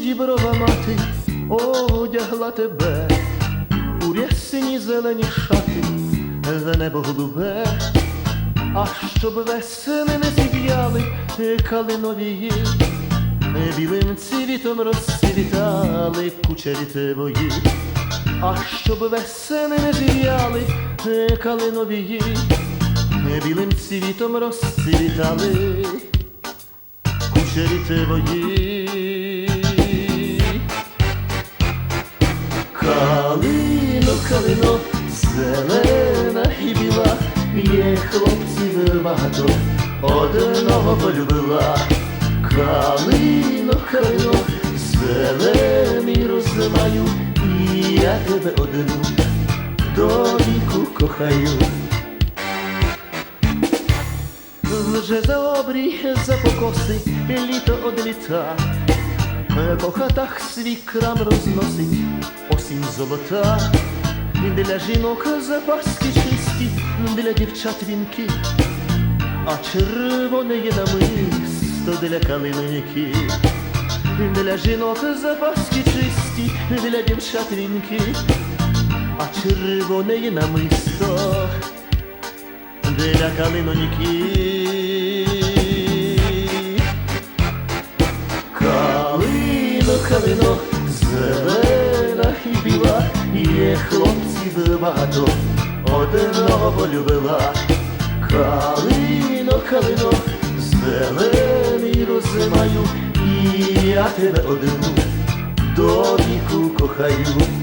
діброва мати одягла тебе у рясні зелені шати, за небо голубе, а щоб весни не зів'яли калиновії, білим цвітом розцвітали кучері твої, а щоб весни не зів'яли калиновії, білим цвітом розцвітали кучері твої. Калино, калино, зелена і біла, є хлопців багато, одного полюбила. Калино, калино, зелений розмаю, і я тебе одну до віку кохаю. Вже за обрій, за покоси, літо одліта, по хатах свій крам розносить. Осінь золота, для жінок запаски чисті, для дівчат вінки, а червоне є намисто для калиноньки. Для жінок запаски чисті, для дівчат вінки, а червоне є намисто для калиноньки. Калино, калино, зелена і біла, є хлопців багато, одного полюбила. Калино, калино, зелений розимаю, і я тебе одну до віку кохаю.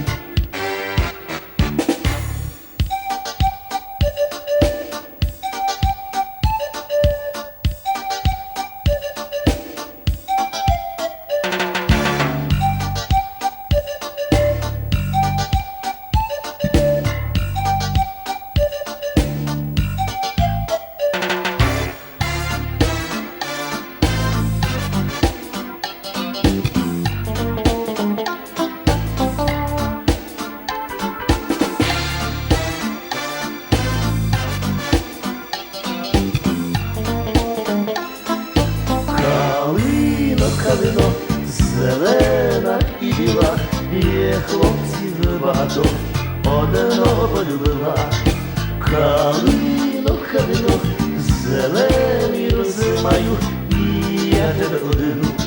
Хлопців багато, одного полюбила. Калинок, калино, зелений розимаю і я тебе одину.